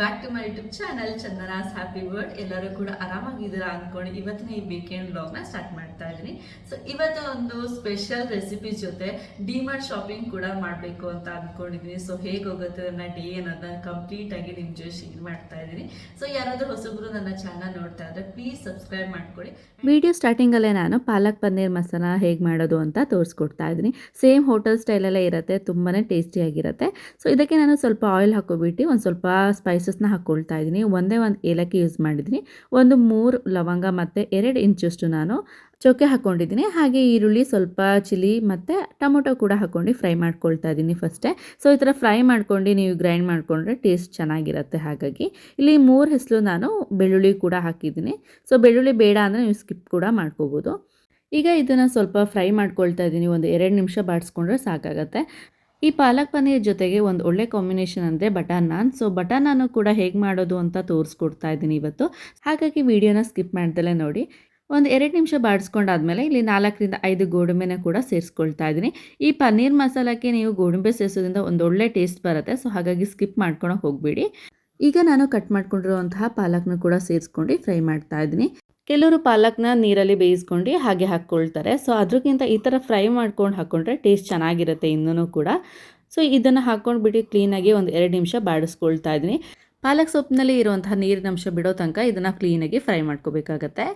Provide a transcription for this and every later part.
Back to my YouTube channel Chandana's happy world ಎಲ್ಲರೂ ಕೂಡ ಆರಾಮಾಗಿದ್ದೀರಾ ಅಂದ್ಕೊಂಡು ಇವತ್ತಿನ ಈ ವೀಕೆಂಡ್ನ ಸ್ಟಾರ್ಟ್ ಮಾಡ್ತಾ ಇದ್ದೀನಿ. ಸೊ ಇವತ್ತು ಒಂದು ಸ್ಪೆಷಲ್ ರೆಸಿಪಿ ಜೊತೆ ಡಿಮಾರ್ಟ್ ಶಾಪಿಂಗ್ ಕೂಡ ಮಾಡಬೇಕು ಅಂತ ಅಂದ್ಕೊಂಡಿದ್ದೀನಿ ಸೊ ಹೇಗೆ ಹೋಗುತ್ತೆ ನನ್ನ ಡೇ ಅನ್ನೋದನ್ನ ಕಂಪ್ಲೀಟ್ ಆಗಿ ನಿಮ್ಮ ಜೊತೆ ಶೇರ್ ಮಾಡ್ತಾ ಇದ್ದೀನಿ. ಸೊ ಯಾರಾದರೂ ಹೊಸಬ್ರು ನನ್ನ ಚಾನಲ್ ನೋಡ್ತಾ ಇದ್ರೆ ಪ್ಲೀಸ್ ಸಬ್ಸ್ಕ್ರೈಬ್ ಮಾಡ್ಕೊಳ್ಳಿ. ವಿಡಿಯೋ ಸ್ಟಾರ್ಟಿಂಗಲ್ಲೇ ನಾನು ಪಾಲಕ್ ಪನ್ನೀರ್ ಮಸಾಲ ಹೇಗೆ ಮಾಡೋದು ಅಂತ ತೋರಿಸ್ಕೊಡ್ತಾ ಇದ್ದೀನಿ. ಸೇಮ್ ಹೋಟೆಲ್ ಸ್ಟೈಲಲ್ಲೇ ಇರುತ್ತೆ ತುಂಬಾ ಟೇಸ್ಟಿಯಾಗಿರುತ್ತೆ ಸೊ ಇದಕ್ಕೆ ನಾನು ಸ್ವಲ್ಪ ಆಯಿಲ್ ಹಾಕೋಬಿಟ್ಟು ಒಂದು ಸ್ವಲ್ಪ ಸ್ಪೈಸಸ್ನ ಹಾಕ್ಕೊಳ್ತಾ ಇದ್ದೀನಿ. ಒಂದೇ ಒಂದು ಏಲಕ್ಕಿ ಯೂಸ್ ಮಾಡಿದ್ದೀನಿ. ಒಂದು ಮೂರು ಲವಂಗ ಮತ್ತು ಎರಡು ಇಂಚಷ್ಟು ನಾನು ಚೌಕೆ ಹಾಕ್ಕೊಂಡಿದ್ದೀನಿ ಹಾಗೆ ಈರುಳ್ಳಿ ಸ್ವಲ್ಪ ಚಿಲ್ಲಿ ಮತ್ತು ಟೊಮೊಟೊ ಕೂಡ ಹಾಕ್ಕೊಂಡು ಫ್ರೈ ಮಾಡ್ಕೊಳ್ತಾ ಇದ್ದೀನಿ ಫಸ್ಟೇ. ಸೊ ಈ ಥರ ಫ್ರೈ ಮಾಡ್ಕೊಂಡು ನೀವು ಗ್ರೈಂಡ್ ಮಾಡಿಕೊಂಡ್ರೆ ಟೇಸ್ಟ್ ಚೆನ್ನಾಗಿರುತ್ತೆ ಹಾಗಾಗಿ. ಇಲ್ಲಿ ಮೂರು ಹೆಸರು ನಾನು ಬೆಳ್ಳುಳ್ಳಿ ಕೂಡ ಹಾಕಿದ್ದೀನಿ. ಸೊ ಬೆಳ್ಳುಳ್ಳಿ ಬೇಡ ಅಂದರೆ ನೀವು ಸ್ಕಿಪ್ ಕೂಡ ಮಾಡ್ಕೋಬೋದು. ಈಗ ಇದನ್ನು ಸ್ವಲ್ಪ ಫ್ರೈ ಮಾಡ್ಕೊಳ್ತಾ ಇದ್ದೀನಿ. ಒಂದು ಎರಡು ನಿಮಿಷ ಬಾಡಿಸ್ಕೊಂಡ್ರೆ ಸಾಕಾಗತ್ತೆ. ಈ ಪಾಲಕ್ ಪನ್ನೀರ್ ಜೊತೆಗೆ ಒಂದು ಒಳ್ಳೆ ಕಾಂಬಿನೇಷನ್ ಅಂದರೆ ಬಟರ್ ನಾನ್ ಸೊ ಬಟರ್ ನಾನು ಕೂಡ ಹೇಗೆ ಮಾಡೋದು ಅಂತ ತೋರಿಸ್ಕೊಡ್ತಾ ಇದ್ದೀನಿ ಇವತ್ತು. ಹಾಗಾಗಿ ವಿಡಿಯೋನ ಸ್ಕಿಪ್ ಮಾಡ್ದಲೇ ನೋಡಿ. ಒಂದು ಎರಡು ನಿಮಿಷ ಬಾಡಿಸ್ಕೊಂಡಾದ್ಮೇಲೆ ಇಲ್ಲಿ ನಾಲ್ಕರಿಂದ ಐದು ಗೋಡಂಬೆನ ಕೂಡ ಸೇರಿಸ್ಕೊಳ್ತಾ ಇದ್ದೀನಿ. ಈ ಪನ್ನೀರ್ ಮಸಾಲಕ್ಕೆ ನೀವು ಗೋಡಂಬೆ ಸೇರಿಸೋದ್ರಿಂದ ಒಂದು ಒಳ್ಳೆ ಟೇಸ್ಟ್ ಬರುತ್ತೆ. ಸೊ ಹಾಗಾಗಿ ಸ್ಕಿಪ್ ಮಾಡ್ಕೊಂಡು ಹೋಗಬೇಡಿ. ಈಗ ನಾನು ಕಟ್ ಮಾಡ್ಕೊಂಡಿರುವಂತಹ ಪಾಲಕ್ನ ಕೂಡ ಸೇರಿಸ್ಕೊಂಡು ಫ್ರೈ ಮಾಡ್ತಾ ಇದ್ದೀನಿ. ಕೆಲವರು ಪಾಲಕ್ನ ನೀರಲ್ಲಿ ಬೇಯಿಸ್ಕೊಂಡು ಹಾಗೆ ಹಾಕ್ಕೊಳ್ತಾರೆ. ಸೊ ಅದಕ್ಕಿಂತ ಈ ಥರ ಫ್ರೈ ಮಾಡ್ಕೊಂಡು ಹಾಕ್ಕೊಂಡ್ರೆ ಟೇಸ್ಟ್ ಚೆನ್ನಾಗಿರುತ್ತೆ ಇನ್ನೂ ಕೂಡ. ಸೊ ಇದನ್ನು ಹಾಕ್ಕೊಂಡ್ಬಿಟ್ಟು ಕ್ಲೀನಾಗಿ ಒಂದು ಎರಡು ನಿಮಿಷ ಬಾಡಿಸ್ಕೊಳ್ತಾ ಇದ್ದೀನಿ. ಪಾಲಕ್ ಸೊಪ್ಪಿನಲ್ಲಿ ಇರುವಂತಹ ನೀರಿನ ಅಂಶ ಬಿಡೋ ತನಕ ಇದನ್ನು ಕ್ಲೀನಾಗಿ ಫ್ರೈ ಮಾಡ್ಕೋಬೇಕಾಗತ್ತೆ.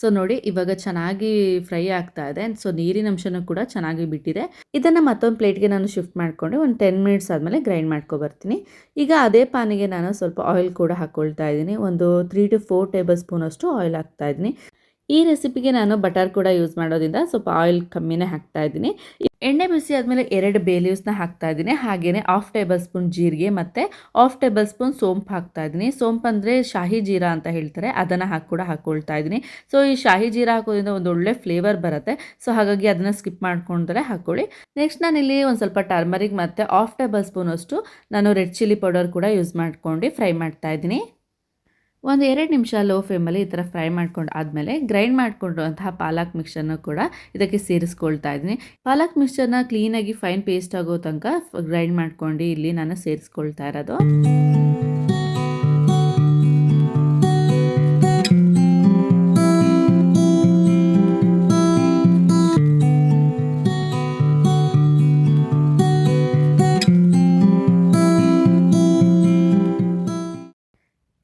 ಸೊ ನೋಡಿ, ಇವಾಗ ಚೆನ್ನಾಗಿ ಫ್ರೈ ಆಗ್ತಾ ಇದೆ. ಸೊ ನೀರಿನ ಅಂಶನೂ ಕೂಡ ಚೆನ್ನಾಗಿ ಬಿಟ್ಟಿದೆ. ಇದನ್ನು ಮತ್ತೊಂದು ಪ್ಲೇಟ್ಗೆ ನಾನು ಶಿಫ್ಟ್ ಮಾಡಿಕೊಂಡು ಒಂದು ಟೆನ್ ಮಿನಿಟ್ಸ್ ಆದಮೇಲೆ ಗ್ರೈಂಡ್ ಮಾಡ್ಕೊಬರ್ತೀನಿ ಈಗ ಅದೇ ಪಾನಿಗೆ ನಾನು ಸ್ವಲ್ಪ ಆಯಿಲ್ ಕೂಡ ಹಾಕ್ಕೊಳ್ತಾ ಇದ್ದೀನಿ. ಒಂದು three to four table spoon ಅಷ್ಟು ಆಯಿಲ್ ಹಾಕ್ತಾ ಇದ್ದೀನಿ. ಈ ರೆಸಿಪಿಗೆ ನಾನು ಬಟರ್ ಕೂಡ ಯೂಸ್ ಮಾಡೋದ್ರಿಂದ ಸ್ವಲ್ಪ ಆಯಿಲ್ ಕಮ್ಮಿನೇ ಹಾಕ್ತಾ ಇದ್ದೀನಿ. ಎಣ್ಣೆ ಬಿಸಿ ಆದಮೇಲೆ ಎರಡು ಬೇ ಲೀವ್ಸ್ನ ಹಾಕ್ತಾ ಇದ್ದೀನಿ. ಹಾಗೆಯೇ ಹಾಫ್ ಟೇಬಲ್ ಸ್ಪೂನ್ ಜೀರಿಗೆ ಮತ್ತು ಹಾಫ್ ಟೇಬಲ್ ಸ್ಪೂನ್ ಸೋಂಪು ಹಾಕ್ತಾ ಇದ್ದೀನಿ. ಸೋಂಪು ಅಂದರೆ ಶಾಹಿ ಜೀರಾ ಅಂತ ಹೇಳ್ತಾರೆ. ಅದನ್ನು ಹಾಕಿ ಕೂಡ ಹಾಕ್ಕೊಳ್ತಾ ಇದ್ದೀನಿ. ಸೊ ಈ ಶಾಹಿ ಜೀರಾ ಹಾಕೋದ್ರಿಂದ ಒಂದು ಒಳ್ಳೆ ಫ್ಲೇವರ್ ಬರುತ್ತೆ. ಸೊ ಹಾಗಾಗಿ ಅದನ್ನು ಸ್ಕಿಪ್ ಮಾಡ್ಕೊಂಡ್ರೆ ಹಾಕ್ಕೊಳ್ಳಿ ನೆಕ್ಸ್ಟ್ ನಾನಿಲ್ಲಿ ಒಂದು ಸ್ವಲ್ಪ ಟರ್ಮರಿಕ್ ಮತ್ತು ಹಾಫ್ ಟೇಬಲ್ ಸ್ಪೂನ್ ಅಷ್ಟು ನಾನು ರೆಡ್ ಚಿಲ್ಲಿ ಪೌಡರ್ ಕೂಡ ಯೂಸ್ ಮಾಡ್ಕೊಂಡು ಫ್ರೈ ಮಾಡ್ತಾ ಇದ್ದೀನಿ. ಒಂದು ಎರಡು ನಿಮಿಷ ಲೋ ಫ್ಲೇಮಲ್ಲಿ ಈ ಥರ ಫ್ರೈ ಮಾಡ್ಕೊಂಡು ಆದಮೇಲೆ ಗ್ರೈಂಡ್ ಮಾಡಿಕೊಂಡಿರುವಂತಹ ಪಾಲಕ್ ಮಿಕ್ಸರ್ನ ಕೂಡ ಇದಕ್ಕೆ ಸೇರಿಸ್ಕೊಳ್ತಾ ಇದ್ದೀನಿ. ಪಾಲಕ್ ಮಿಕ್ಸರ್ನ ಕ್ಲೀನಾಗಿ ಫೈನ್ ಪೇಸ್ಟ್ ಆಗೋ ತನಕ ಗ್ರೈಂಡ್ ಮಾಡ್ಕೊಂಡು ಇಲ್ಲಿ ನಾನು ಸೇರಿಸ್ಕೊಳ್ತಾ ಇರೋದು.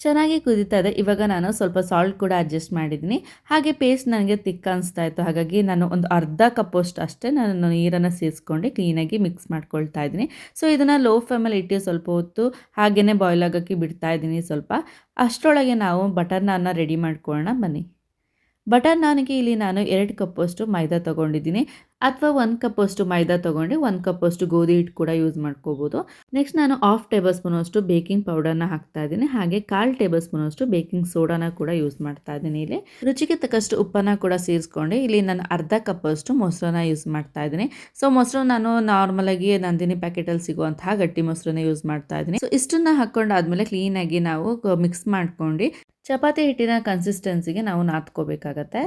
ಚೆನ್ನಾಗಿ ಕುದೀತಾ ಇದೆ ಇವಾಗ ನಾನು ಸ್ವಲ್ಪ ಸಾಲ್ಟ್ ಕೂಡ ಅಡ್ಜಸ್ಟ್ ಮಾಡಿದ್ದೀನಿ. ಹಾಗೆ ಪೇಸ್ಟ್ ನನಗೆ ತಿಕ್ಕ ಅನಿಸ್ತಾ ಇತ್ತು. ಹಾಗಾಗಿ ನಾನು ಒಂದು ಅರ್ಧ ಕಪ್ಪಷ್ಟು ಅಷ್ಟೇ ನಾನು ನೀರನ್ನು ಸೇರಿಸ್ಕೊಂಡು ಕ್ಲೀನಾಗಿ ಮಿಕ್ಸ್ ಮಾಡ್ಕೊಳ್ತಾ ಇದ್ದೀನಿ. ಸೊ ಇದನ್ನು ಲೋ ಫ್ಲೇಮಲ್ಲಿ ಇಟ್ಟು ಸ್ವಲ್ಪ ಹೊತ್ತು ಹಾಗೆಯೇ ಬಾಯ್ಲ್ ಆಗೋಕ್ಕೆ ಬಿಡ್ತಾ ಇದ್ದೀನಿ ಸ್ವಲ್ಪ. ಅಷ್ಟರೊಳಗೆ ನಾವು ಬಟರ್ ನಾನ್ನ ರೆಡಿ ಮಾಡ್ಕೊಳ್ಳೋಣ. ಬನ್ನಿ. ಬಟರ್ ನಾನಿಗೆ ಇಲ್ಲಿ ನಾನು ಎರಡು ಕಪ್ಪಷ್ಟು ಮೈದಾ ತೊಗೊಂಡಿದ್ದೀನಿ. ಅಥವಾ ಒಂದು ಕಪ್ಪಷ್ಟು ಮೈದಾ ತೊಗೊಂಡು ಒಂದು ಕಪ್ಪಷ್ಟು ಗೋಧಿ ಹಿಟ್ಟು ಕೂಡ ಯೂಸ್ ಮಾಡ್ಕೋಬೋದು. ನೆಕ್ಸ್ಟ್ ನಾನು ಹಾಫ್ ಟೇಬಲ್ ಸ್ಪೂನಷ್ಟು ಬೇಕಿಂಗ್ ಪೌಡರ್ನ ಹಾಕ್ತಾ ಇದ್ದೀನಿ. ಹಾಗೆ ಕಾಲು ಟೇಬಲ್ ಸ್ಪೂನಷ್ಟು ಬೇಕಿಂಗ್ ಸೋಡಾನ ಕೂಡ ಯೂಸ್ ಮಾಡ್ತಾ ಇದ್ದೀನಿ ಇಲ್ಲಿ. ರುಚಿಗೆ ತಕ್ಕಷ್ಟು ಉಪ್ಪನ್ನು ಕೂಡ ಸೇರಿಸ್ಕೊಂಡು ಇಲ್ಲಿ ನಾನು ಅರ್ಧ ಕಪ್ಪಷ್ಟು ಮೊಸರನ್ನ ಯೂಸ್ ಮಾಡ್ತಾ ಇದ್ದೀನಿ. ಸೊ ಮೊಸರು ನಾನು ನಾರ್ಮಲಾಗಿ ನಂದಿನಿ ಪ್ಯಾಕೆಟಲ್ಲಿ ಸಿಗುವಂತಹ ಗಟ್ಟಿ ಮೊಸರನ್ನ ಯೂಸ್ ಮಾಡ್ತಾ ಇದ್ದೀನಿ. ಸೊ ಇಷ್ಟನ್ನ ಹಾಕ್ಕೊಂಡಾದ್ಮೇಲೆ ಕ್ಲೀನಾಗಿ ನಾವು ಮಿಕ್ಸ್ ಮಾಡ್ಕೊಂಡು ಚಪಾತಿ ಹಿಟ್ಟಿನ ಕನ್ಸಿಸ್ಟೆನ್ಸಿಗೆ ನಾವು ನಾದ್ಕೋಬೇಕಾಗತ್ತೆ.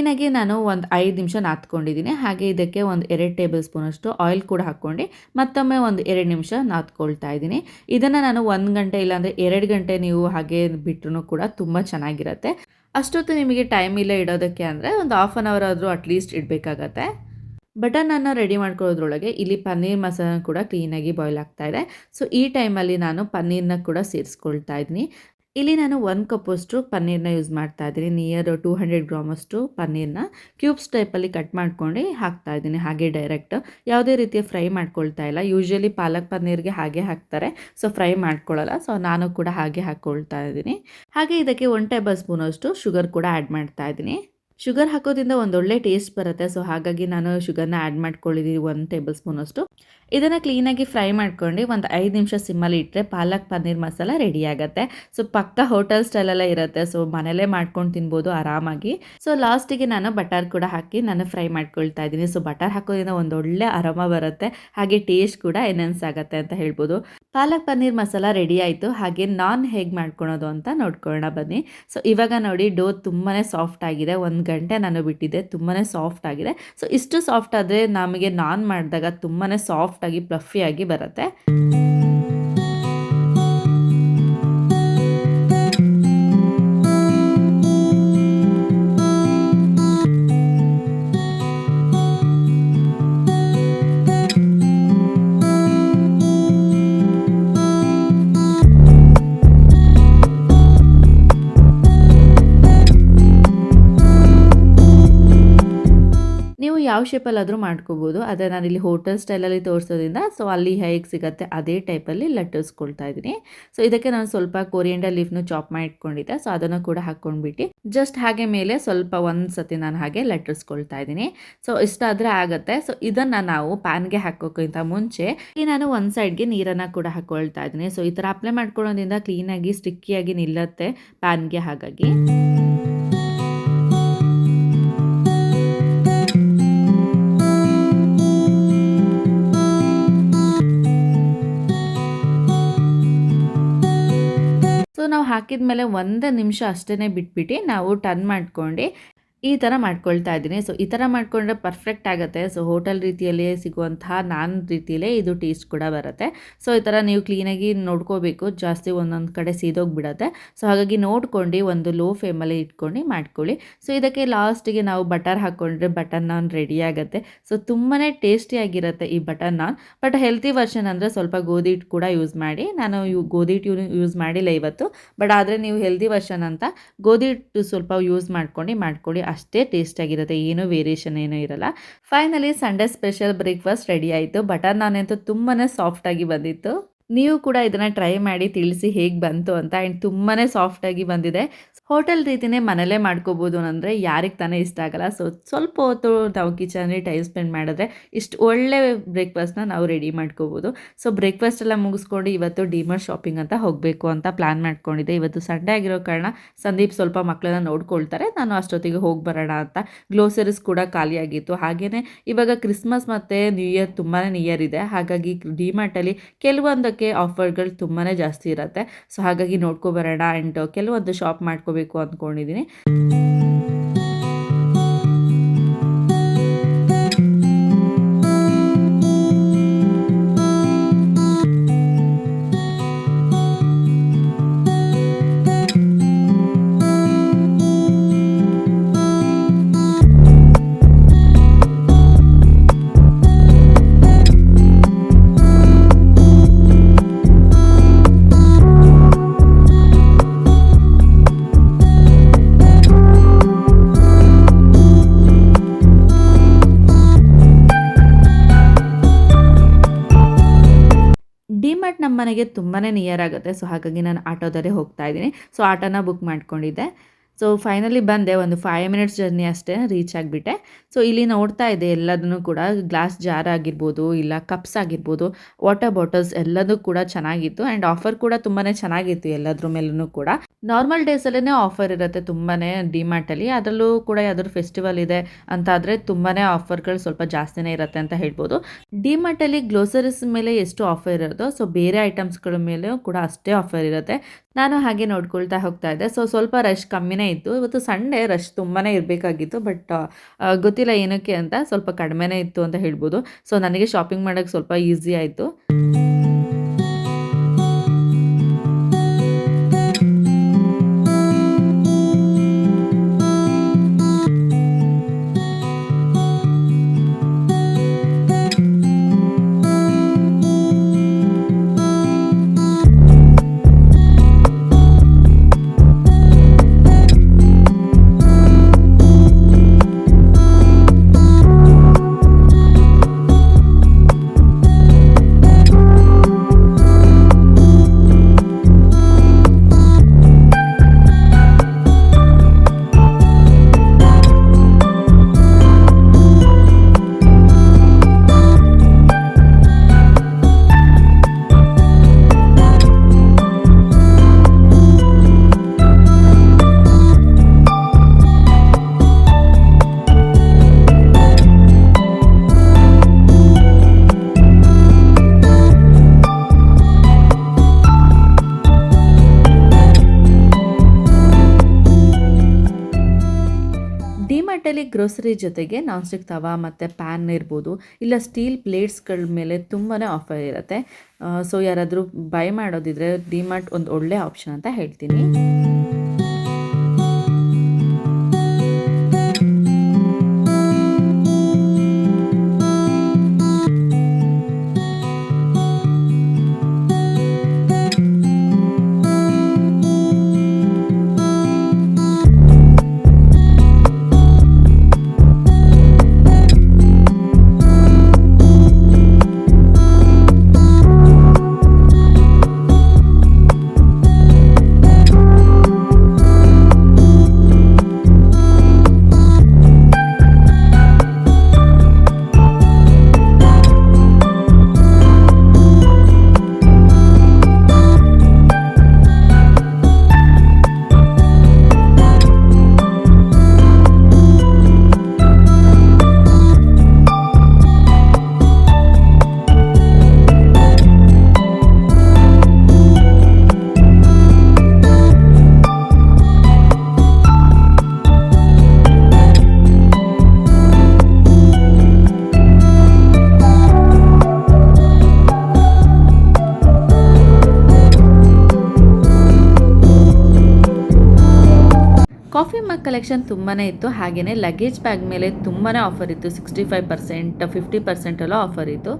ಕ್ಲೀನಾಗಿ ನಾನು ಒಂದು ಐದು ನಿಮಿಷ ನಾದ್ಕೊಂಡಿದ್ದೀನಿ ಹಾಗೆ ಇದಕ್ಕೆ ಒಂದು ಎರಡು ಟೇಬಲ್ ಸ್ಪೂನಷ್ಟು ಆಯಿಲ್ ಕೂಡ ಹಾಕ್ಕೊಂಡು. ಮತ್ತೊಮ್ಮೆ ಒಂದು ಎರಡು ನಿಮಿಷ ನಾದ್ಕೊಳ್ತಾ ಇದ್ದೀನಿ ಇದನ್ನು ನಾನು ಒಂದು ಗಂಟೆ ಇಲ್ಲಾಂದರೆ ಎರಡು ಗಂಟೆ ನೀವು ಹಾಗೆ ಬಿಟ್ಟರು ಕೂಡ ತುಂಬ ಚೆನ್ನಾಗಿರುತ್ತೆ. ಅಷ್ಟೊತ್ತು ನಿಮಗೆ ಟೈಮ್ ಇಲ್ಲ ಇಡೋದಕ್ಕೆ ಅಂದರೆ ಒಂದು ಹಾಫ್ ಆನ್ ಅವರ್ ಆದರೂ ಅಟ್ಲೀಸ್ಟ್ ಇಡಬೇಕಾಗತ್ತೆ. ಬಟನನ್ನು ರೆಡಿ ಮಾಡ್ಕೊಳ್ಳೋದ್ರೊಳಗೆ ಇಲ್ಲಿ ಪನ್ನೀರ್ ಮಸಾಲ ಕೂಡ ಕ್ಲೀನಾಗಿ ಬಾಯ್ಲ್ ಆಗ್ತಾ ಇದೆ. ಸೊ ಈ ಟೈಮಲ್ಲಿ ನಾನು ಪನ್ನೀರ್ನ ಕೂಡ ಸೇರಿಸ್ಕೊಳ್ತಾ ಇದ್ದೀನಿ ಇಲ್ಲಿ ನಾನು ಒಂದು ಕಪ್ಪಷ್ಟು ಪನ್ನೀರ್ನ ಯೂಸ್ ಮಾಡ್ತಾ ಇದ್ದೀನಿ. ನಿಯರ್ ಟೂ ಹಂಡ್ರೆಡ್ ಗ್ರಾಮಷ್ಟು ಪನ್ನೀರ್ನ ಕ್ಯೂಬ್ಸ್ ಟೈಪಲ್ಲಿ ಕಟ್ ಮಾಡ್ಕೊಂಡು ಹಾಕ್ತಾ ಇದ್ದೀನಿ. ಹಾಗೆ ಡೈರೆಕ್ಟ್ ಯಾವುದೇ ರೀತಿಯ ಫ್ರೈ ಮಾಡ್ಕೊಳ್ತಾ ಇಲ್ಲ. ಯೂಶ್ವಲಿ ಪಾಲಕ್ ಪನ್ನೀರ್ಗೆ ಹಾಗೆ ಹಾಕ್ತಾರೆ. ಸೊ ಫ್ರೈ ಮಾಡ್ಕೊಳ್ಳಲ್ಲ ಸೊ ನಾನು ಕೂಡ ಹಾಗೆ ಹಾಕ್ಕೊಳ್ತಾ ಇದ್ದೀನಿ. ಹಾಗೆ ಇದಕ್ಕೆ ಒನ್ ಟೇಬಲ್ ಸ್ಪೂನ್ ಅಷ್ಟು ಶುಗರ್ ಕೂಡ ಆ್ಯಡ್ ಮಾಡ್ತಾ ಇದ್ದೀನಿ. ಶುಗರ್ ಹಾಕೋದ್ರಿಂದ ಒಂದೊಳ್ಳೆ ಟೇಸ್ಟ್ ಬರುತ್ತೆ. ಸೊ ಹಾಗಾಗಿ ನಾನು ಶುಗರ್ನ ಆ್ಯಡ್ ಮಾಡ್ಕೊಳ್ಳಿದ್ದೀನಿ ಒನ್ ಟೇಬಲ್ ಸ್ಪೂನಷ್ಟು ಇದನ್ನು ಕ್ಲೀನಾಗಿ ಫ್ರೈ ಮಾಡ್ಕೊಂಡು ಒಂದು ಐದು ನಿಮಿಷ ಸಿಮ್ಮಲ್ಲಿ ಇಟ್ಟರೆ ಪಾಲಕ್, ಪನ್ನೀರ್ ಮಸಾಲ ರೆಡಿ ಆಗುತ್ತೆ. ಸೊ ಪಕ್ಕ ಹೋಟೆಲ್ ಸ್ಟೈಲೆಲ್ಲ ಇರುತ್ತೆ. ಸೊ ಮನೇಲೇ ಮಾಡ್ಕೊಂಡು ತಿನ್ಬೋದು ಆರಾಮಾಗಿ. ಸೊ ಲಾಸ್ಟಿಗೆ ನಾನು ಬಟರ್ ಕೂಡ ಹಾಕಿ ನಾನು ಫ್ರೈ ಮಾಡ್ಕೊಳ್ತಾ ಇದ್ದೀನಿ. ಸೊ ಬಟರ್ ಹಾಕೋದ್ರಿಂದ ಒಂದು ಒಳ್ಳೆ ಆರಾಮ ಬರುತ್ತೆ. ಹಾಗೆ ಟೇಸ್ಟ್ ಕೂಡ ಎನ್ಹೆನ್ಸ್ ಆಗುತ್ತೆ ಅಂತ ಹೇಳ್ಬೋದು. ಪಾಲಕ್, ಪನ್ನೀರ್ ಮಸಾಲ ರೆಡಿ ಆಯಿತು. ಹಾಗೆ ನಾನ್ ಹೇಗೆ ಮಾಡ್ಕೊಳೋದು ಅಂತ ನೋಡ್ಕೊಳ್ಳೋಣ ಬನ್ನಿ. ಸೊ ಇವಾಗ ನೋಡಿ ಡೋ ತುಂಬಾ ಸಾಫ್ಟ್ ಆಗಿದೆ. ಒಂದು ಗಂಟೆ ನಾನು ಬಿಟ್ಟಿದ್ದೆ. ತುಂಬಾ ಸಾಫ್ಟ್ ಆಗಿದೆ. ಸೊ ಇಷ್ಟು ಸಾಫ್ಟ್ ಆದರೆ ನಮಗೆ ನಾನ್ ಮಾಡಿದಾಗ ತುಂಬಾ ಸಾಫ್ಟಾಗಿ ಪ್ಲಫಿಯಾಗಿ ಬರುತ್ತೆ. ಯಾವ ಶೇಪಲ್ಲಾದರೂ ಮಾಡ್ಕೋಬೋದು. ಅದೇ ನಾನು ಇಲ್ಲಿ ಹೋಟೆಲ್ ಸ್ಟೈಲಲ್ಲಿ ತೋರಿಸೋದ್ರಿಂದ ಸೊ ಅಲ್ಲಿ ಹೇಗೆ ಸಿಗುತ್ತೆ ಅದೇ ಟೈಪಲ್ಲಿ ಲಟ್ಟಿಸ್ಕೊಳ್ತಾ ಇದ್ದೀನಿ. ಸೊ ಇದಕ್ಕೆ ನಾನು ಸ್ವಲ್ಪ ಕೊರಿಯಂಡರ್ ಲೀಫ್ನು ಚಾಪ್ ಮಾಡಿ ಇಟ್ಕೊಂಡಿದ್ದೆ ಸೊ ಅದನ್ನು ಕೂಡ ಹಾಕ್ಕೊಂಡ್ಬಿಟ್ಟು ಜಸ್ಟ್ ಹಾಗೆ ಮೇಲೆ ಸ್ವಲ್ಪ ಒಂದು ಸತಿ ನಾನು ಹಾಗೆ ಲಟ್ಟಿಸ್ಕೊಳ್ತಾ ಇದ್ದೀನಿ. ಸೊ ಇಷ್ಟಾದರೆ ಆಗುತ್ತೆ. ಸೊ ಇದನ್ನು ನಾವು ಪ್ಯಾನ್ಗೆ ಹಾಕೋಕ್ಕಿಂತ ಮುಂಚೆ ನಾನು ಒಂದು ಸೈಡ್ಗೆ ನೀರನ್ನು ಕೂಡ ಹಾಕೊಳ್ತಾ ಇದ್ದೀನಿ. ಸೊ ಈ ಥರ ಅಪ್ಲೈ ಮಾಡ್ಕೊಳ್ಳೋದ್ರಿಂದ ಕ್ಲೀನಾಗಿ ಸ್ಟಿಕ್ಕಿಯಾಗಿ ನಿಲ್ಲತ್ತೆ ಪ್ಯಾನ್ಗೆ ಹಾಗಾಗಿ. ಹಾಕಿದ ಮೇಲೆ ಒಂದು ನಿಮಿಷ ಅಷ್ಟೇ ಬಿಟ್ಬಿಟ್ಟು ನಾವು ಟರ್ನ್ ಮಾಡ್ಕೊಂಡು. ಈ ಥರ ಮಾಡ್ಕೊಳ್ತಾ ಇದ್ದೀನಿ. ಸೊ, ಈ ಥರ ಮಾಡಿಕೊಂಡ್ರೆ ಪರ್ಫೆಕ್ಟ್ ಆಗುತ್ತೆ. ಸೊ, ಹೋಟೆಲ್ ರೀತಿಯಲ್ಲಿ ಸಿಗುವಂತಹ ನಾನ್ ರೀತಿಯಲ್ಲೇ ಇದು ಟೇಸ್ಟ್ ಕೂಡ ಬರುತ್ತೆ. ಸೊ, ಈ ಥರ ನೀವು ಕ್ಲೀನಾಗಿ ನೋಡ್ಕೋಬೇಕು. ಜಾಸ್ತಿ ಒಂದೊಂದು ಕಡೆ ಸೀದೋಗ್ಬಿಡತ್ತೆ. ಸೊ, ಹಾಗಾಗಿ ನೋಡ್ಕೊಂಡು ಒಂದು ಲೋ ಫ್ಲೇಮಲ್ಲಿ ಇಟ್ಕೊಂಡು ಮಾಡ್ಕೊಳ್ಳಿ. ಸೊ, ಇದಕ್ಕೆ ಲಾಸ್ಟಿಗೆ ನಾವು ಬಟರ್ ಹಾಕ್ಕೊಂಡ್ರೆ ಬಟರ್ ನಾನ್ ರೆಡಿ ಆಗುತ್ತೆ. ಸೊ ತುಂಬಾ ಟೇಸ್ಟಿಯಾಗಿರುತ್ತೆ ಈ butter naan but healthy version ಅಂದರೆ ಸ್ವಲ್ಪ ಗೋಧಿ ಹಿಟ್ಟು ಕೂಡ ಯೂಸ್ ಮಾಡಿ. ನಾನು ಗೋಧಿ ಹಿಟ್ಟು ಯೂಸ್ ಮಾಡಿಲ್ಲ ಇವತ್ತು. ಬಟ್ ಆದರೆ ನೀವು ಹೆಲ್ದಿ ವರ್ಷನ್ ಅಂತ ಗೋಧಿ ಹಿಟ್ಟು ಸ್ವಲ್ಪ ಯೂಸ್ ಮಾಡ್ಕೊಂಡು ಮಾಡ್ಕೊಳ್ಳಿ. ಅಷ್ಟೇ ಟೇಸ್ಟಾಗಿರುತ್ತೆ ಏನೂ ವೇರಿಯೇಷನ್ ಏನೂ ಇರಲ್ಲ. Finally Sunday special breakfast ready ಆಯಿತು. ಬಟರ್ ನಾನ್ ಅಂತೂ ತುಂಬಾ ಸಾಫ್ಟಾಗಿ ಬಂದಿತ್ತು. ನೀವು ಕೂಡ ಇದನ್ನು ಟ್ರೈ ಮಾಡಿ ತಿಳಿಸಿ ಹೇಗೆ ಬಂತು ಅಂತ ಆ್ಯಂಡ್ ತುಂಬಾ ಸಾಫ್ಟಾಗಿ ಬಂದಿದೆ. ಹೋಟೆಲ್ ರೀತಿಯೇ ಮನೇಲೇ ಮಾಡ್ಕೋಬೋದು ಅಂದರೆ ಯಾರಿಗೆ ತಾನೇ ಇಷ್ಟ ಆಗಲ್ಲ. ಸೊ, ಸ್ವಲ್ಪ ಹೊತ್ತು ನಾವು ಕಿಚನಲ್ಲಿ ಟೈಮ್ ಸ್ಪೆಂಡ್ ಮಾಡಿದ್ರೆ ಇಷ್ಟು ಒಳ್ಳೆ ಬ್ರೇಕ್ಫಾಸ್ಟ್ನ ನಾವು ರೆಡಿ ಮಾಡ್ಕೋಬೋದು. ಸೊ, ಬ್ರೇಕ್ಫಾಸ್ಟ್ ಎಲ್ಲ ಮುಗಿಸ್ಕೊಂಡು ಇವತ್ತು ಡಿಮರ್ ಶಾಪಿಂಗ್ ಅಂತ ಹೋಗಬೇಕು ಅಂತ ಪ್ಲ್ಯಾನ್ ಮಾಡ್ಕೊಂಡಿದ್ದೆ. ಇವತ್ತು ಸಂಡೇ ಆಗಿರೋ ಕಾರಣ ಸಂದೀಪ್ ಸ್ವಲ್ಪ ಮಕ್ಕಳನ್ನ ನೋಡ್ಕೊಳ್ತಾರೆ. ನಾನು ಅಷ್ಟೊತ್ತಿಗೆ ಹೋಗಿ ಬರೋಣ ಅಂತ. ಗ್ಲೋಸರೀಸ್ ಕೂಡ ಖಾಲಿಯಾಗಿತ್ತು. ಹಾಗೆಯೇ ಇವಾಗ ಕ್ರಿಸ್ಮಸ್ ಮತ್ತು ನ್ಯೂ ಇಯರ್ ತುಂಬಾ ನಿಯರ್ ಇದೆ. ಹಾಗಾಗಿ ಡಿಮಾರ್ಟಲ್ಲಿ ಕೆಲವೊಂದಕ್ಕೆ ಆಫರ್ಗಳು ತುಂಬಾ ಜಾಸ್ತಿ ಇರುತ್ತೆ. ಸೊ, ಹಾಗಾಗಿ ನೋಡ್ಕೊಬರೋಣ ಆ್ಯಂಡ್ ಕೆಲವೊಂದು ಶಾಪ್ ಮಾಡ್ಕೋಬೇಕು ಅಂದ್ಕೊಂಡಿದ್ದೀನಿ. ಮನೆಗೆ ತುಂಬಾ ನಿಯರ್ ಆಗುತ್ತೆ. ಸೊ ಹಾಗಾಗಿ ನಾನು ಆಟೋದಲ್ಲೇ ಹೋಗ್ತಾ ಇದ್ದೀನಿ. ಸೊ ಆಟೋನ ಬುಕ್ ಮಾಡ್ಕೊಂಡಿದ್ದೆ. ಸೊ ಫೈನಲಿ ಬಂದೆ, ಒಂದು ಫೈವ್ ಮಿನಿಟ್ಸ್ ಜರ್ನಿ ಅಷ್ಟೇ ರೀಚ್ ಆಗಿಬಿಟ್ಟೆ. ಸೊ ಇಲ್ಲಿ ನೋಡ್ತಾ ಇದೆ ಎಲ್ಲದನ್ನು ಕೂಡ ಗ್ಲಾಸ್ ಜಾರ್ ಆಗಿರ್ಬೋದು, ಇಲ್ಲ ಕಪ್ಸ್ ಆಗಿರ್ಬೋದು ವಾಟರ್ ಬಾಟಲ್ಸ್ ಎಲ್ಲದೂ ಕೂಡ ಚೆನ್ನಾಗಿತ್ತು. ಆ್ಯಂಡ್ ಆಫರ್ ಕೂಡ ತುಂಬಾ ಚೆನ್ನಾಗಿತ್ತು ಎಲ್ಲದ್ರ ಮೇಲೂ ಕೂಡ. ನಾರ್ಮಲ್ ಡೇಸಲ್ಲೇ ಆಫರ್ ಇರುತ್ತೆ ತುಂಬಾ ಡಿಮಾರ್ಟಲ್ಲಿ ಅದರಲ್ಲೂ ಕೂಡ ಯಾವ್ದಾದ್ರು ಫೆಸ್ಟಿವಲ್ ಇದೆ ಅಂತಾದರೆ ತುಂಬಾ ಆಫರ್ಗಳು ಸ್ವಲ್ಪ ಜಾಸ್ತಿನೇ ಇರುತ್ತೆ ಅಂತ ಹೇಳ್ಬೋದು. ಡಿಮಾರ್ಟಲ್ಲಿ ಗ್ಲೋಸರೀಸ್ ಮೇಲೆ ಎಷ್ಟು ಆಫರ್ ಇರೋದು ಸೊ ಬೇರೆ ಐಟಮ್ಸ್ಗಳ ಮೇಲೂ ಕೂಡ ಅಷ್ಟೇ ಆಫರ್ ಇರುತ್ತೆ. ನಾನು ಹಾಗೆ ನೋಡ್ಕೊಳ್ತಾ ಹೋಗ್ತಾ ಇದ್ದೆ. ಸೊ ಸ್ವಲ್ಪ ರಶ್ ಕಮ್ಮಿನೇ ಇತ್ತು. ಇವತ್ತು ಸಂಡೇ ರಶ್ ತುಂಬಾ ಇರಬೇಕಾಗಿತ್ತು ಬಟ್ ಗೊತ್ತಿಲ್ಲ ಏನಕ್ಕೆ ಅಂತ ಸ್ವಲ್ಪ ಕಡಿಮೆನೇ ಇತ್ತು ಅಂತ ಹೇಳ್ಬೋದು. ಸೊ ನನಗೆ ಶಾಪಿಂಗ್ ಮಾಡೋಕ್ಕೆ ಸ್ವಲ್ಪ ಈಸಿ ಆಯಿತು. ಡಿಮಾರ್ಟಲ್ಲಿ ಗ್ರೋಸರಿ ಜೊತೆಗೆ ನಾನ್ ಸ್ಟಿಕ್ ತವಾ ಮತ್ತು ಪ್ಯಾನ್ ಇರ್ಬೋದು. ಇಲ್ಲ ಸ್ಟೀಲ್ ಪ್ಲೇಟ್ಸ್ಗಳ ಮೇಲೆ ತುಂಬಾ ಆಫರ್ ಇರುತ್ತೆ. ಸೊ ಯಾರಾದರೂ ಬೈ ಮಾಡೋದಿದ್ರೆ ಡಿಮಾರ್ಟ್ ಒಂದು ಒಳ್ಳೆ ಆಪ್ಷನ್ ಅಂತ ಹೇಳ್ತೀನಿ. ಕಲೆಕ್ಷನ್ ತುಂಬಾ ಇತ್ತು. ಹಾಗೆಯೇ ಲಗೇಜ್ ಬ್ಯಾಗ್ ಮೇಲೆ ತುಂಬಾ ಆಫರ್ ಇತ್ತು. ಸಿಕ್ಸ್ಟಿ ಫೈವ್ ಪರ್ಸೆಂಟ್ ಫಿಫ್ಟಿ ಪರ್ಸೆಂಟೆಲ್ಲ ಆಫರ್ ಇತ್ತು.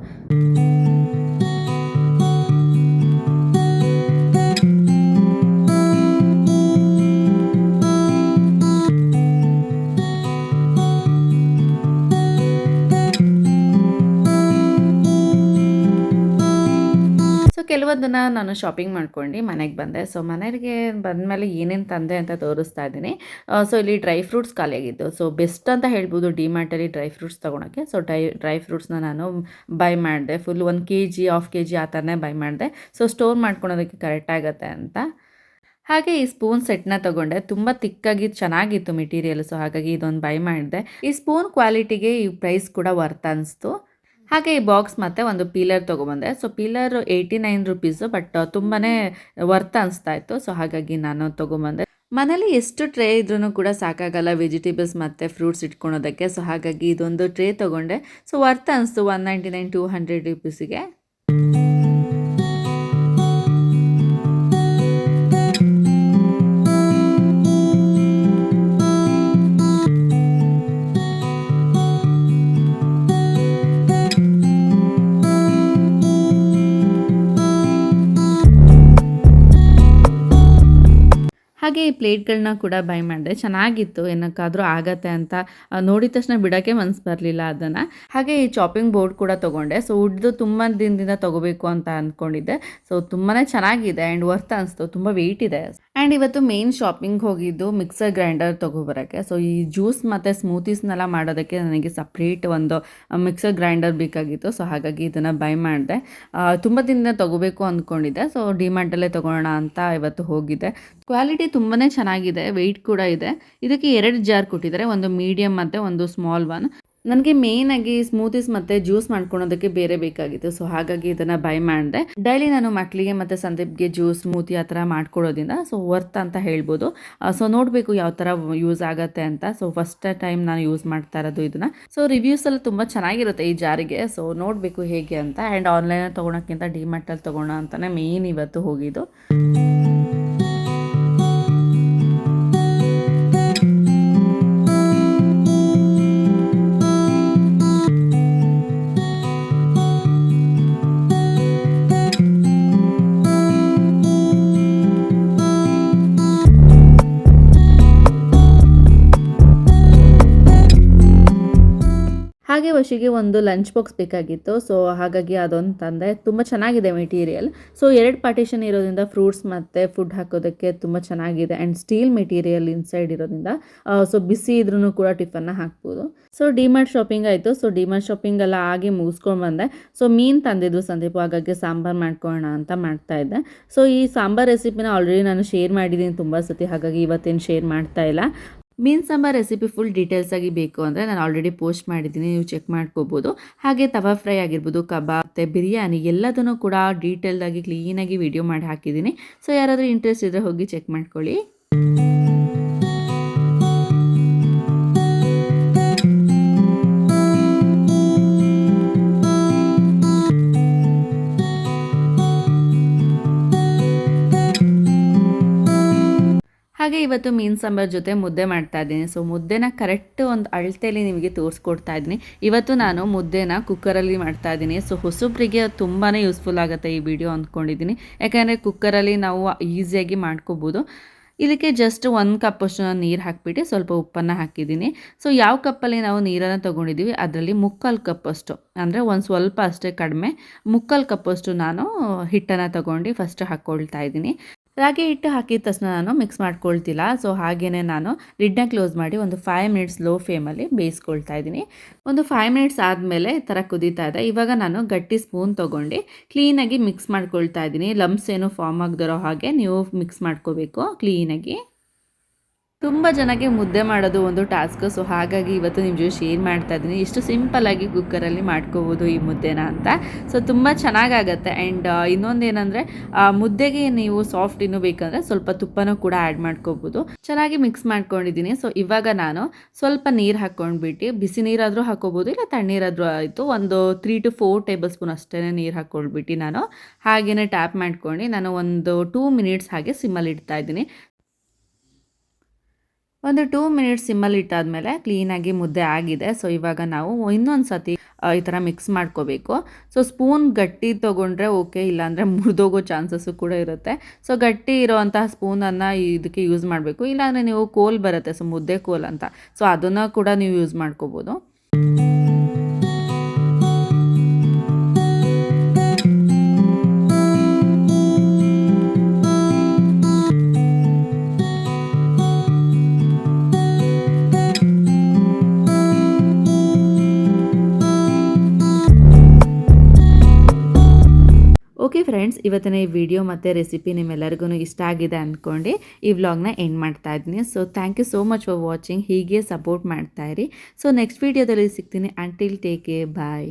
ನಾನು ಶಾಪಿಂಗ್ ಮಾಡ್ಕೊಂಡು ಮನೆಗೆ ಬಂದೆ. ಸೊ ಮನೆಗೆ ಬಂದಮೇಲೆ ಏನೇನು ತಂದೆ ಅಂತ ತೋರಿಸ್ತಾ ಇದ್ದೀನಿ. ಸೊ ಇಲ್ಲಿ ಡ್ರೈ ಫ್ರೂಟ್ಸ್ ಖಾಲಿಯಾಗಿತ್ತು ಸೊ ಬೆಸ್ಟ್ ಅಂತ ಹೇಳ್ಬೋದು ಡಿಮಾರ್ಟಲ್ಲಿ ಡ್ರೈ ಫ್ರೂಟ್ಸ್ ತೊಗೊಳಕ್ಕೆ. ಸೊ ಡ್ರೈ ಡ್ರೈ ಫ್ರೂಟ್ಸ್ನ ನಾನು ಬೈ ಮಾಡಿದೆ. ಫುಲ್ ಒಂದು K G half K G ಆ ಥರನೇ ಬೈ ಮಾಡಿದೆ. ಸೊ ಸ್ಟೋರ್ ಮಾಡ್ಕೊಳೋದಕ್ಕೆ ಕರೆಕ್ಟ್ ಆಗುತ್ತೆ ಅಂತ. ಹಾಗೆ ಈ ಸ್ಪೂನ್ ಸೆಟ್ನ ತಗೊಂಡೆ. ತುಂಬ ತಿಕ್ಕಾಗಿ ಚೆನ್ನಾಗಿತ್ತು ಮೆಟೀರಿಯಲ್ ಸೊ ಹಾಗಾಗಿ ಇದೊಂದು ಬೈ ಮಾಡಿದೆ. ಈ ಸ್ಪೂನ್ ಕ್ವಾಲಿಟಿಗೆ ಈ ಪ್ರೈಸ್ ಕೂಡ ವರ್ತ್ ಅನಿಸ್ತು. ಹಾಗೆ ಈ ಬಾಕ್ಸ್ ಮತ್ತು ಒಂದು peeler ತೊಗೊಬಂದೆ so peeler eighty nine rupees but ತುಂಬಾ ವರ್ತ್ ಅನಿಸ್ತಾ ಇತ್ತು. ಸೊ ಹಾಗಾಗಿ ನಾನು ತೊಗೊಂಬಂದೆ ಮನೇಲಿ ಎಷ್ಟು ಟ್ರೇ ಇದ್ರೂ ಕೂಡ ಸಾಕಾಗಲ್ಲ. ವೆಜಿಟೇಬಲ್ಸ್ ಮತ್ತು ಫ್ರೂಟ್ಸ್ ಇಟ್ಕೊಳೋದಕ್ಕೆ. ಸೊ ಹಾಗಾಗಿ ಇದೊಂದು ಟ್ರೇ ತೊಗೊಂಡೆ. ಸೊ ವರ್ತ್ ಅನಿಸ್ತು. One ninety nine two hundred ರುಪೀಸಿಗೆ ಹಾಗೆ ಈ ಪ್ಲೇಟ್ಗಳನ್ನ ಕೂಡ ಬೈ ಮಾಡಿದೆ. ಚೆನ್ನಾಗಿತ್ತು, ಏನಕ್ಕಾದರೂ ಆಗತ್ತೆ ಅಂತ ನೋಡಿದ ತಕ್ಷಣ ಬಿಡೋಕ್ಕೆ ಮನ್ಸು ಬರಲಿಲ್ಲ ಅದನ್ನು. ಹಾಗೆ ಈ ಚಾಪಿಂಗ್ ಬೋರ್ಡ್ ಕೂಡ ತೊಗೊಂಡೆ. ಸೊ ಉಡ್ದು ತುಂಬ ದಿನದಿಂದ ತೊಗೋಬೇಕು ಅಂತ ಅಂದ್ಕೊಂಡಿದ್ದೆ ಸೊ ತುಂಬಾ ಚೆನ್ನಾಗಿದೆ ಆ್ಯಂಡ್ ವರ್ತ್ ಅನಿಸ್ತು. ತುಂಬ ವೆಯ್ಟ್ ಇದೆ. ಆ್ಯಂಡ್ ಇವತ್ತು ಮೇನ್ ಶಾಪಿಂಗ್ ಹೋಗಿದ್ದು ಮಿಕ್ಸರ್ ಗ್ರೈಂಡರ್ ತೊಗೊಬರೋಕ್ಕೆ. ಸೊ ಈ ಜ್ಯೂಸ್ ಮತ್ತು ಸ್ಮೂತೀಸ್ನೆಲ್ಲ ಮಾಡೋದಕ್ಕೆ ನನಗೆ ಸಪ್ರೇಟ್ ಒಂದು ಮಿಕ್ಸರ್ ಗ್ರೈಂಡರ್ ಬೇಕಾಗಿತ್ತು. ಸೊ ಹಾಗಾಗಿ ಇದನ್ನು ಬೈ ಮಾಡಿದೆ. ತುಂಬ ದಿನದಿಂದ ತೊಗೋಬೇಕು ಅಂದ್ಕೊಂಡಿದ್ದೆ ಸೊ ಡಿಮಾರ್ಟಲ್ಲೇ ತೊಗೊಳ್ಳೋಣ ಅಂತ ಇವತ್ತು ಹೋಗಿದ್ದೆ. ಕ್ವಾಲಿಟಿ ತುಂಬಾ ಚೆನ್ನಾಗಿದೆ ವೆಯ್ಟ್ ಕೂಡ ಇದೆ. ಇದಕ್ಕೆ ಎರಡು ಜಾರ್ ಕೊಟ್ಟಿದ್ದಾರೆ, ಒಂದು ಮೀಡಿಯಮ್ ಮತ್ತು ಒಂದು ಸ್ಮಾಲ್ ಒನ್ ನನಗೆ ಆಗಿ ಸ್ಮೂತೀಸ್ ಮತ್ತು ಜ್ಯೂಸ್ ಮಾಡ್ಕೊಳೋದಕ್ಕೆ ಬೇರೆ ಬೇಕಾಗಿತ್ತು ಸೊ ಹಾಗಾಗಿ ಇದನ್ನು ಬೈ ಮಾಡಿದೆ. ಡೈಲಿ ನಾನು ಮಕ್ಕಳಿಗೆ ಮತ್ತು ಸಂದೀಪ್ಗೆ ಜ್ಯೂಸ್ ಸ್ಮೂತಿ ಆ ಥರ ಮಾಡ್ಕೊಡೋದ್ರಿಂದ ಸೊ ವರ್ತ್ ಅಂತ ಹೇಳ್ಬೋದು. ಸೊ ನೋಡಬೇಕು ಯಾವ ಥರ ಯೂಸ್ ಆಗುತ್ತೆ ಅಂತ. ಸೊ ಫಸ್ಟ್ ಟೈಮ್ ನಾನು ಯೂಸ್ ಮಾಡ್ತಾ ಇರೋದು ಇದನ್ನು. ಸೊ ರಿವ್ಯೂಸ್ ಎಲ್ಲ ತುಂಬ ಚೆನ್ನಾಗಿರುತ್ತೆ ಈ ಜಾರಿಗೆ ಸೊ ನೋಡಬೇಕು ಹೇಗೆ ಅಂತ. ಆ್ಯಂಡ್ ಆನ್ಲೈನಲ್ಲಿ ತೊಗೊಳಕ್ಕಿಂತ ಡಿಮಾರ್ಟಲ್ಲಿ ತೊಗೊಳೋ ಅಂತಲೇ ಮೇಯ್ನ್ ಇವತ್ತು ಹೋಗಿದ್ದು. ಹಾಗೆ ಒಂದು ಲಂಚ್ ಬಾಕ್ಸ್ ಬೇಕಾಗಿತ್ತು. ಸೊ ಹಾಗಾಗಿ ಅದೊಂದು ತಂದೆ. ತುಂಬ ಚೆನ್ನಾಗಿದೆ ಮೆಟೀರಿಯಲ್ ಸೊ ಎರಡು ಪಾರ್ಟಿಷನ್ ಇರೋದ್ರಿಂದ ಫ್ರೂಟ್ಸ್ ಮತ್ತು ಫುಡ್ ಹಾಕೋದಕ್ಕೆ ತುಂಬ ಚೆನ್ನಾಗಿದೆ ಆ್ಯಂಡ್ ಸ್ಟೀಲ್ ಮೆಟೀರಿಯಲ್ ಇನ್ಸೈಡ್ ಇರೋದ್ರಿಂದ. ಸೊ ಬಿಸಿ ಇದ್ರೂ ಕೂಡ ಟಿಫನ್ನ ಹಾಕ್ಬೋದು. ಸೊ ಡಿಮಾರ್ಟ್ ಶಾಪಿಂಗ್ ಆಯಿತು. ಸೊ ಡಿಮಾರ್ಟ್ ಶಾಪಿಂಗ್ ಎಲ್ಲ ಆಗಿ ಮುಗಿಸ್ಕೊಂಡು ಬಂದೆ. ಸೊ ಮೀನು ತಂದಿದ್ದು ಸಂದೀಪ್. ಹಾಗಾಗಿ ಸಾಂಬಾರು ಮಾಡ್ಕೊಳ್ಳೋಣ ಅಂತ ಮಾಡ್ತಾ ಇದ್ದೆ. ಸೊ ಈ ಸಾಂಬಾರ್ ರೆಸಿಪಿನ ಆಲ್ರೆಡಿ ನಾನು ಶೇರ್ ಮಾಡಿದ್ದೀನಿ ತುಂಬ ಸತಿ. ಹಾಗಾಗಿ ಇವತ್ತೇನು ಶೇರ್ ಮಾಡ್ತಾ ಇಲ್ಲ. ಮೀನು ಸಾಂಬಾರ್ ರೆಸಿಪಿ ಫುಲ್ ಡೀಟೇಲ್ಸ್ ಆಗಿ ಬೇಕು ಅಂದರೆ ನಾನು ಆಲ್ರೆಡಿ ಪೋಸ್ಟ್ ಮಾಡಿದ್ದೀನಿ, ನೀವು ಚೆಕ್ ಮಾಡ್ಕೋಬೋದು. ಹಾಗೆ ತವಾ ಫ್ರೈ ಆಗಿರ್ಬೋದು, ಕಬಾಬ್ ಮತ್ತು ಬಿರಿಯಾನಿ ಎಲ್ಲದನ್ನು ಕೂಡ ಡೀಟೇಲ್ಡ್ ಆಗಿ ಕ್ಲೀನಾಗಿ ವಿಡಿಯೋ ಮಾಡಿ ಹಾಕಿದ್ದೀನಿ. ಸೊ ಯಾರಾದರೂ ಇಂಟ್ರೆಸ್ಟ್ ಇದ್ದರೆ ಹೋಗಿ ಚೆಕ್ ಮಾಡ್ಕೊಳ್ಳಿ. ಇವತ್ತು ಮೀನು ಸಾಂಬಾರ್ ಜೊತೆ ಮುದ್ದೆ ಮಾಡ್ತಾ ಇದ್ದೀನಿ. ಸೊ ಮುದ್ದೆನ ಕರೆಕ್ಟ್ ಒಂದು ಅಳತೆಯಲ್ಲಿ ನಿಮಗೆ ತೋರಿಸ್ಕೊಡ್ತಾ ಇದ್ದೀನಿ. ಇವತ್ತು ನಾನು ಮುದ್ದೆನ ಕುಕ್ಕರಲ್ಲಿ ಮಾಡ್ತಾ ಇದ್ದೀನಿ. ಸೊ ಹೊಸಬ್ರಿಗೆ ತುಂಬಾ ಯೂಸ್ಫುಲ್ ಆಗುತ್ತೆ ಈ ವಿಡಿಯೋ ಅಂದ್ಕೊಂಡಿದ್ದೀನಿ. ಯಾಕೆಂದರೆ ಕುಕ್ಕರಲ್ಲಿ ನಾವು ಈಸಿಯಾಗಿ ಮಾಡ್ಕೋಬೋದು. ಇದಕ್ಕೆ ಜಸ್ಟ್ ಒಂದು ಕಪ್ಪಷ್ಟು ನಾನು ನೀರು ಹಾಕಿಬಿಟ್ಟು ಸ್ವಲ್ಪ ಉಪ್ಪನ್ನು ಹಾಕಿದ್ದೀನಿ. ಸೊ ಯಾವ ಕಪ್ಪಲ್ಲಿ ನಾವು ನೀರನ್ನು ತೊಗೊಂಡಿದ್ದೀವಿ? ಅದರಲ್ಲಿ ಮುಕ್ಕಾಲು ಕಪ್ಪಷ್ಟು ಅಂದರೆ ಒಂದು ಸ್ವಲ್ಪ ಅಷ್ಟೇ ಕಡಿಮೆ. ಮುಕ್ಕಾಲು ಕಪ್ಪಷ್ಟು ನಾನು ಹಿಟ್ಟನ್ನು ತೊಗೊಂಡು ಫಸ್ಟ್ ಹಾಕ್ಕೊಳ್ತಾ ಇದ್ದೀನಿ. ರಾಗಿ ಹಿಟ್ಟು ಹಾಕಿದ ತಕ್ಷಣ ನಾನು ಮಿಕ್ಸ್ ಮಾಡ್ಕೊಳ್ತಿಲ್ಲ. ಸೊ ಹಾಗೆಯೇ ನಾನು ಲಿಡ್ನ ಕ್ಲೋಸ್ ಮಾಡಿ ಒಂದು ಫೈವ್ ಮಿನಿಟ್ಸ್ ಲೋ ಫ್ಲೇಮಲ್ಲಿ ಬೇಯಿಸ್ಕೊಳ್ತಾ ಇದ್ದೀನಿ. ಒಂದು ಫೈವ್ ಮಿನಿಟ್ಸ್ ಆದಮೇಲೆ ಥರ ಕುದೀತಾ ಇದೆ. ಇವಾಗ ನಾನು ಗಟ್ಟಿ ಸ್ಪೂನ್ ತೊಗೊಂಡು ಕ್ಲೀನಾಗಿ ಮಿಕ್ಸ್ ಮಾಡ್ಕೊಳ್ತಾ ಇದ್ದೀನಿ. ಲಮ್ಸ್ ಏನು ಫಾರ್ಮ್ ಆಗದಿರೋ ಹಾಗೆ ನೀವು ಮಿಕ್ಸ್ ಮಾಡ್ಕೋಬೇಕು ಕ್ಲೀನಾಗಿ ತುಂಬ ಜನಕ್ಕೆ ಮುದ್ದೆ ಮಾಡೋದು ಒಂದು ಟಾಸ್ಕ್ ಸೊ ಹಾಗಾಗಿ ಇವತ್ತು ನಿಮ್ಮ ಜೊತೆ ಶೇರ್ ಮಾಡ್ತಾ ಇದ್ದೀನಿ. ಇಷ್ಟು ಸಿಂಪಲ್ಲಾಗಿ ಕುಕ್ಕರಲ್ಲಿ ಮಾಡ್ಕೋಬೋದು ಈ ಮುದ್ದೆನ ಅಂತ. ಸೊ ತುಂಬ ಚೆನ್ನಾಗಾಗತ್ತೆ. ಆ್ಯಂಡ್ ಇನ್ನೊಂದು ಏನಂದರೆ ಮುದ್ದೆಗೆ ನೀವು ಸಾಫ್ಟ್ ಇನ್ನೂ ಬೇಕಂದರೆ ಸ್ವಲ್ಪ ತುಪ್ಪನೂ ಕೂಡ ಆ್ಯಡ್ ಮಾಡ್ಕೋಬೋದು. ಚೆನ್ನಾಗಿ ಮಿಕ್ಸ್ ಮಾಡ್ಕೊಂಡಿದ್ದೀನಿ. ಸೊ ಇವಾಗ ನಾನು ಸ್ವಲ್ಪ ನೀರು ಹಾಕ್ಕೊಂಡ್ಬಿಟ್ಟು, ಬಿಸಿ ನೀರಾದರೂ ಹಾಕೋಬೋದು, ಇಲ್ಲ ತಣ್ಣೀರಾದರೂ ಆಯಿತು. ಒಂದು three to four table spoon ಅಷ್ಟೇ ನೀರು ಹಾಕ್ಕೊಂಡ್ಬಿಟ್ಟು ನಾನು ಹಾಗೆಯೇ ಟ್ಯಾಪ್ ಮಾಡ್ಕೊಂಡು ನಾನು ಒಂದು ಟೂ ಮಿನಿಟ್ಸ್ ಹಾಗೆ ಸಿಮ್ಮಲ್ಲಿ ಇಡ್ತಾ ಇದ್ದೀನಿ. ಒಂದು ಟೂ ಮಿನಿಟ್ಸ್ ಸಿಮ್ಮಲ್ಲಿ ಇಟ್ಟಾದಮೇಲೆ ಕ್ಲೀನಾಗಿ ಮುದ್ದೆ ಆಗಿದೆ. ಸೊ ಇವಾಗ ನಾವು ಇನ್ನೊಂದು ಸತಿ ಈ ಥರ ಮಿಕ್ಸ್ ಮಾಡ್ಕೋಬೇಕು. ಸೊ ಸ್ಪೂನ್ ಗಟ್ಟಿ ತೊಗೊಂಡ್ರೆ ಓಕೆ ಇಲ್ಲಾಂದರೆ ಮುರಿದೋಗೋ ಚಾನ್ಸಸ್ಸು ಕೂಡ ಇರುತ್ತೆ. ಸೊ ಗಟ್ಟಿ ಇರೋವಂತಹ ಸ್ಪೂನನ್ನು ಇದಕ್ಕೆ ಯೂಸ್ ಮಾಡಬೇಕು. ಇಲ್ಲಾಂದರೆ ನೀವು ಕೋಲ್ ಬರುತ್ತೆ ಸೊ ಮುದ್ದೆ ಕೋಲ್ ಅಂತ. ಸೊ ಅದನ್ನು ಕೂಡ ನೀವು ಯೂಸ್ ಮಾಡ್ಕೋಬೋದು. ಫ್ರೆಂಡ್ಸ್ ಇವತ್ತಿನ ಈ ವಿಡಿಯೋ ಮತ್ತು ರೆಸಿಪಿ ನಿಮ್ಮೆಲ್ಲರಿಗೂ ಇಷ್ಟ ಆಗಿದೆ ಅಂದ್ಕೊಂಡು ಈ ವ್ಲಾಗ್ನ ಎಂಡ್ ಮಾಡ್ತಾ ಇದ್ದೀನಿ. So thank you so much for watching ಹೀಗೆ ಸಪೋರ್ಟ್ ಮಾಡ್ತಾ ಇರಿ. ಸೊ ನೆಕ್ಸ್ಟ್ ವೀಡಿಯೋದಲ್ಲಿ ಸಿಗ್ತೀನಿ. ಅಂಟಿಲ್ ಟೇಕ್ ಬಾಯ್